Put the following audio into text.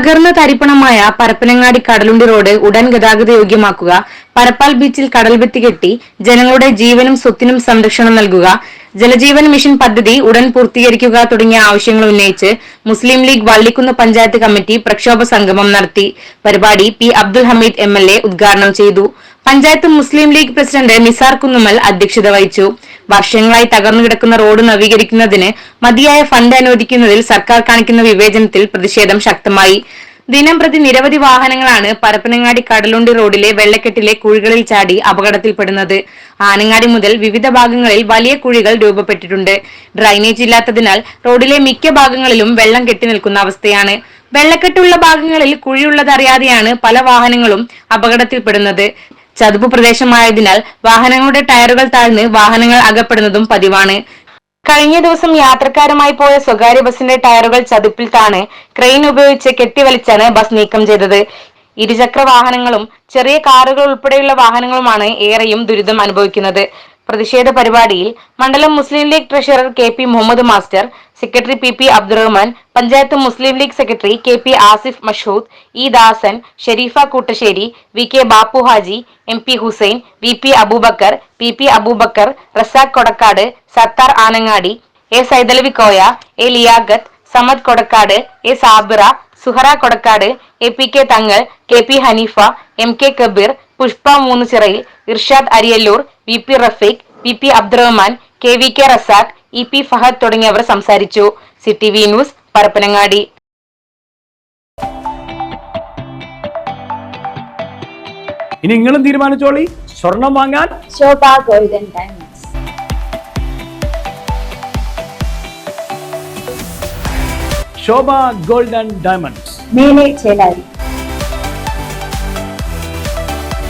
തകർന്ന തരിപ്പണമായ പരപ്പനങ്ങാടി കടലുണ്ടി റോഡ് ഉടൻ ഗതാഗത യോഗ്യമാക്കുക പരപ്പാൽ ബീച്ചിൽ കടൽഭിത്തി കെട്ടി ജനങ്ങളുടെ ജീവനും സ്വത്തിനും സംരക്ഷണം നൽകുക ജലജീവൻ മിഷൻ പദ്ധതി ഉടൻ പൂർത്തീകരിക്കുക തുടങ്ങിയ ആവശ്യങ്ങൾ ഉന്നയിച്ച് മുസ്ലിം ലീഗ് വള്ളിക്കുന്ന് പഞ്ചായത്ത് കമ്മിറ്റി പ്രക്ഷോഭ സംഗമം നടത്തി. പരിപാടി പി അബ്ദുൽ ഹമീദ് എം ഉദ്ഘാടനം ചെയ്തു. പഞ്ചായത്ത് മുസ്ലിം ലീഗ് പ്രസിഡന്റ് നിസാർ കുന്നുമൽ അധ്യക്ഷത വഹിച്ചു. വർഷങ്ങളായി തകർന്നു കിടക്കുന്ന റോഡ് നവീകരിക്കുന്നതിന് മതിയായ ഫണ്ട് അനുവദിക്കുന്നതിൽ സർക്കാർ കാണിക്കുന്ന വിവേചനത്തിൽ പ്രതിഷേധം ശക്തമായി. ദിനം പ്രതി നിരവധി വാഹനങ്ങളാണ് പരപ്പനങ്ങാടി കടലുണ്ടി റോഡിലെ വെള്ളക്കെട്ടിലെ കുഴികളിൽ ചാടി അപകടത്തിൽപ്പെടുന്നത്. ആനങ്ങാടി മുതൽ വിവിധ ഭാഗങ്ങളിൽ വലിയ കുഴികൾ രൂപപ്പെട്ടിട്ടുണ്ട്. ഡ്രൈനേജ് ഇല്ലാത്തതിനാൽ റോഡിലെ മിക്ക ഭാഗങ്ങളിലും വെള്ളം കെട്ടി നിൽക്കുന്ന അവസ്ഥയാണ്. വെള്ളക്കെട്ടുള്ള ഭാഗങ്ങളിൽ കുഴിയുള്ളതറിയാതെയാണ് പല വാഹനങ്ങളും അപകടത്തിൽപ്പെടുന്നത്. ചതുപ്പ് പ്രദേശമായതിനാൽ വാഹനങ്ങളുടെ ടയറുകൾ താഴ്ന്ന് വാഹനങ്ങൾ അകപ്പെടുന്നതും പതിവാണ്. കഴിഞ്ഞ ദിവസം യാത്രക്കാരുമായി പോയ സ്വകാര്യ ബസിന്റെ ടയറുകൾ ചതുപ്പിൽ താണ് ക്രെയിൻ ഉപയോഗിച്ച് കെട്ടിവലിച്ചാണ് ബസ് നീക്കം ചെയ്തത്. ഇരുചക്ര വാഹനങ്ങളും ചെറിയ കാറുകൾ ഉൾപ്പെടെയുള്ള വാഹനങ്ങളുമാണ് ഏറെയും ദുരിതം അനുഭവിക്കുന്നത്. പ്രതിഷേധ പരിപാടിയിൽ മണ്ഡലം Muslim League treasurer K P Muhammad master secretary P P Abdurahman panchayat Muslim League secretary K P Asif Mashood E Dasan Sherifa Koottassery V K Bappu Haji M P Hussain V P Abubakar P P Abubakar Razak Kodakkad Sathar Anangadi A Saithalavi Koya A Liyakath Samad Kodakkad A Sabira Suhara Kodakkad A P K Thangal K P Hanifa M K Kabeer Pushpa മൂന്ന് മൂന്നുചിറയിൽ Irshad Ariyallur V P Rafeeq P P Abdurahman K V K Razak E P Fahad തുടങ്ങിയവർ സംസാരിച്ചു. City V news Parappanangadi. ഇനി നിങ്ങളും തീരുമാനിച്ചോളി. സ്വർണം വാങ്ങാൻ Shobha golden diamonds. Shobha gold and diamonds. Mele Chelari.